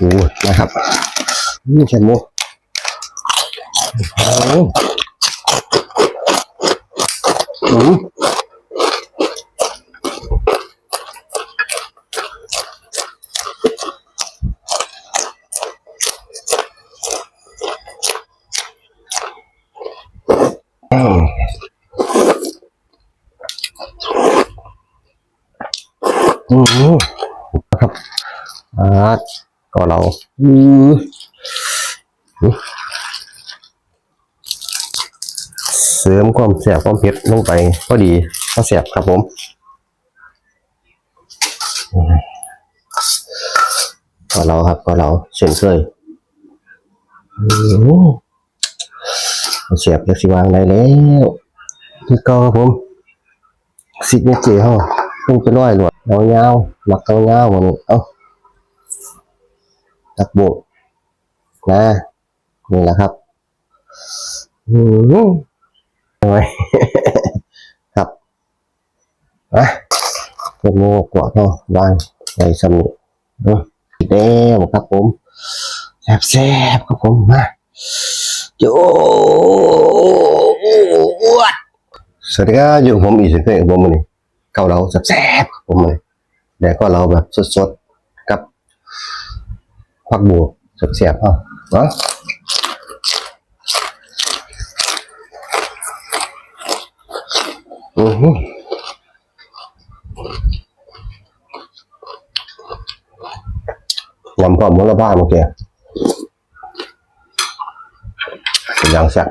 โอ้นะครับนี่แค่หมูโอ้อืมอืมอืมครับอ่า ก็เราอืมเสริมความแสบความเผ็ดลงไปก็ดีก็แสบครับผมอืมก็เราครับก็เราเช่นเคยอืมเสียบจะสิวางได้แล้วที่ก็ครับผมสิกเนเจอร์เฮาเพิ่งเป็นร้อยหลวดเอาเงาวๆหมักเอาเงาวๆหมดนี้เอ้า ตักโบกนะนี่แหละครับอืมโอ้ยครับอะเป็นโมกว่าก็วางใส่สมุดเนาะอีกแล้วครับผมแซ่บๆครับผมมาโยอวดสวัสดีครับอยู่ผมอีกเช่นเคยผมวันนี้เกาเราแซ่บๆครับผมเลยแต่ก็เราแบบสดๆ ผักบัวเสียบๆเอาเนาะอือหือยำพร้อมมูละบ้าเมื่อกี้เป็นอย่างแซ่บ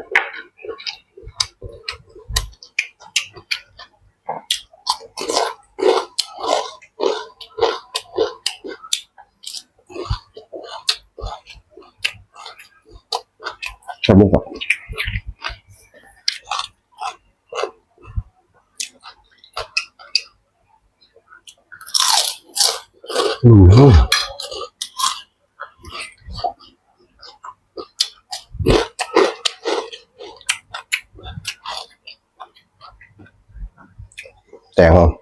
cho mông vật ừ. đẹp không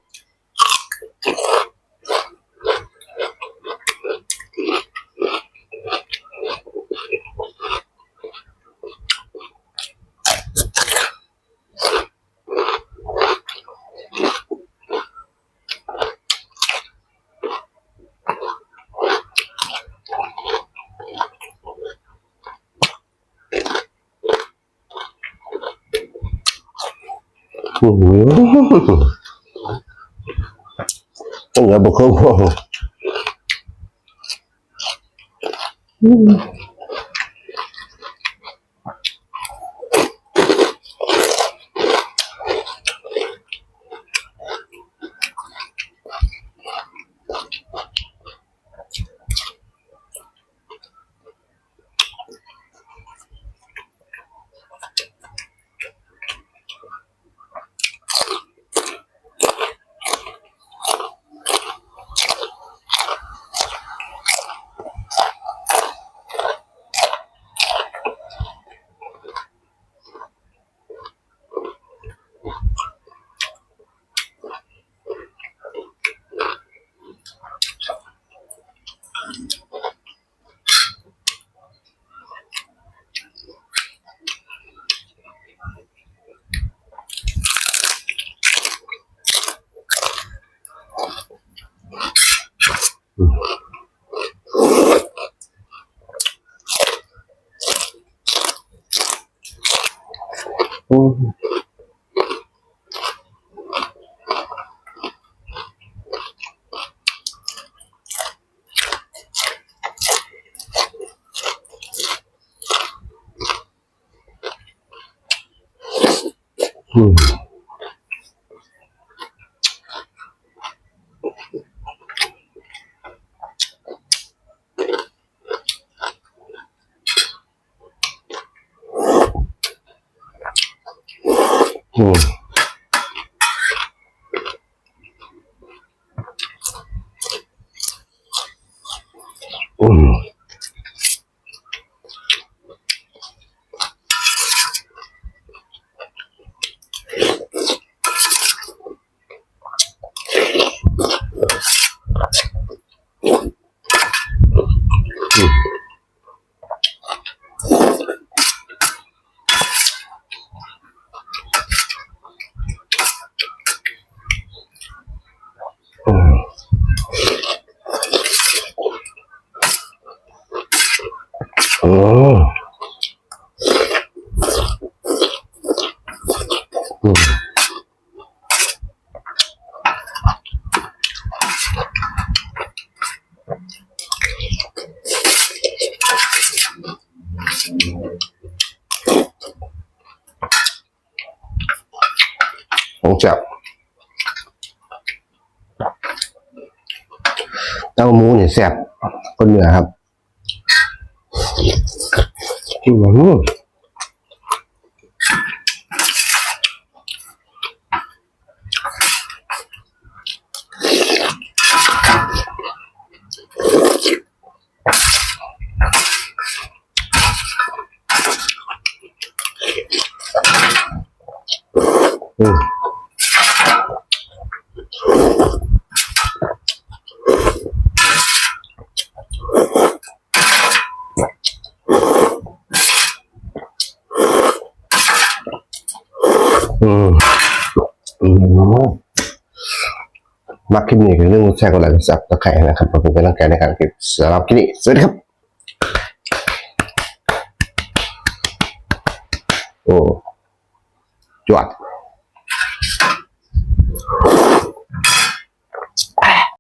อือหือแต่งเอาอือหือต้องอย่าบุกเข้า Hmm. hmm. Hum. อืมอืมของจับเต้าหมูเนี่ยแซ่บคนเหนือครับ 이거는 음. อืมอืมมักคลิปนี้คือเรื่องแชร์กันแล้วสับตะไคร่นะครับผมเป็นกำลังใจในการเก็บสำหรับคลิปนี้สวัสดีครับ โอ้จวด